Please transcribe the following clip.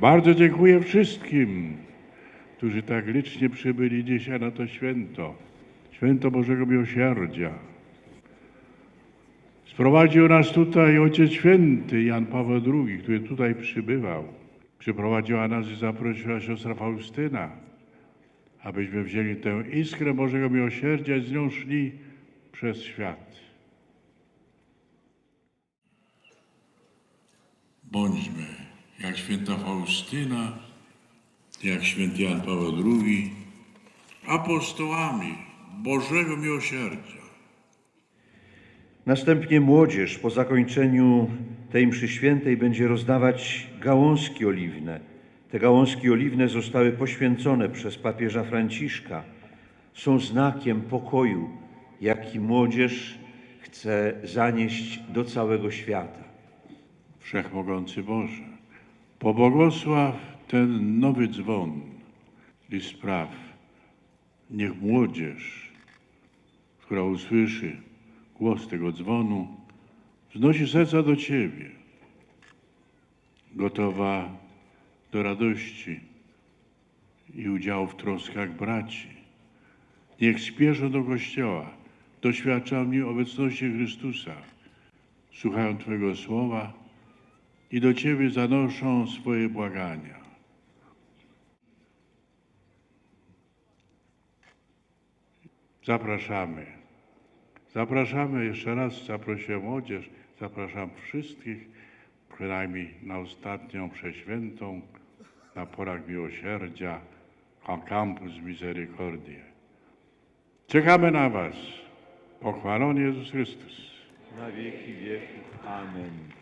Bardzo dziękuję wszystkim, którzy tak licznie przybyli dzisiaj na to święto, święto Bożego Miłosierdzia. Sprowadził nas tutaj Ojciec Święty Jan Paweł II, który tutaj przybywał. Przyprowadziła nas i zaprosiła siostra Faustyna, abyśmy wzięli tę iskrę Bożego Miłosierdzia i z nią szli przez świat. Bądźmy jak święta Faustyna, jak święty Jan Paweł II, apostołami Bożego Miłosierdzia. Następnie młodzież po zakończeniu tej mszy świętej będzie rozdawać gałązki oliwne. Te gałązki oliwne zostały poświęcone przez papieża Franciszka. Są znakiem pokoju, jaki młodzież chce zanieść do całego świata. Wszechmogący Boże, pobłogosław ten nowy dzwon i spraw, niech młodzież, która usłyszy głos tego dzwonu, wznosi serca do Ciebie, gotowa do radości i udziału w troskach braci. Niech spieszą do Kościoła, doświadczami obecności Chrystusa, słuchają Twojego słowa i do Ciebie zanoszą swoje błagania. Zapraszamy. Zapraszamy jeszcze raz, zaprosiłem młodzież, zapraszam wszystkich, przynajmniej na ostatnią przeświętą, na porach miłosierdzia, Con Campus. Czekamy na Was. Pochwalony Jezus Chrystus. Na wieki wieków. Amen.